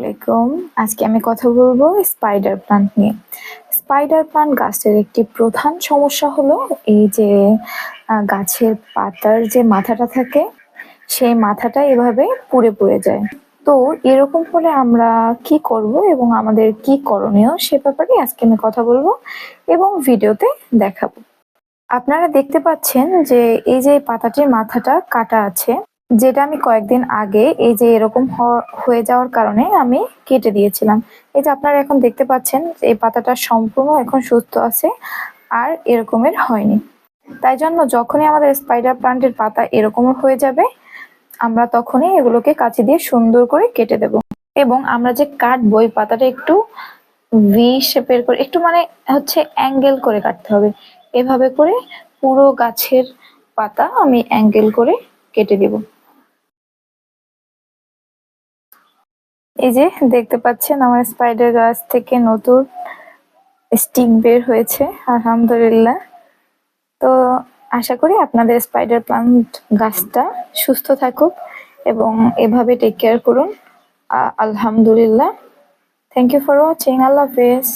আসসালামাইকুম আজকে আমি কথা বলব স্পাইডার প্লান্ট নিয়ে। স্পাইডার প্লান্ট গাছের একটি প্রধান সমস্যা হলো এই যে গাছের পাতার যে মাথাটা থাকে, সেই মাথাটা এভাবে পুড়ে পুড়ে যায়। তো এরকম হলে আমরা কি করব এবং আমাদের কি করণীয় সে ব্যাপারে আজকে আমি কথা বলব এবং ভিডিওতে দেখাবো। আপনারা দেখতে পাচ্ছেন যে এই যে পাতাটির মাথাটা কাটা আছে যেটা আমি কয়েকদিন আগে এই যে এরকম হয়ে যাওয়ার কারণে আমি কেটে দিয়েছিলাম। এই যে আপনারা এখন দেখতে পাচ্ছেন, এই পাতাটা সম্পূর্ণ এখন সুস্থ আছে, আর এরকমের হয়নি। তাই জন্য যখনই আমাদের স্পাইডার প্লান্টের পাতা এরকম হয়ে যাবে, আমরা তখনই এগুলোকে কাছে দিয়ে সুন্দর করে কেটে দেব। এবং আমরা যে কাটবো, এই পাতাটা একটু ভি শেপের করে, একটু মানে হচ্ছে অ্যাঙ্গেল করে কাটতে হবে। এভাবে করে পুরো গাছের পাতা আমি অ্যাঙ্গেল করে কেটে দেব। এই যে দেখতে পাচ্ছেন আমার স্পাইডার গাছ থেকে নতুন স্টিক বের হয়েছে, আলহামদুলিল্লাহ। তো আশা করি আপনাদের স্পাইডার প্লান্ট গাছটা সুস্থ থাকুক এবং এভাবে টেক কেয়ার করুন। আলহামদুলিল্লাহ। থ্যাংক ইউ ফর ওয়াচিং আল্লাহ হাফেজ।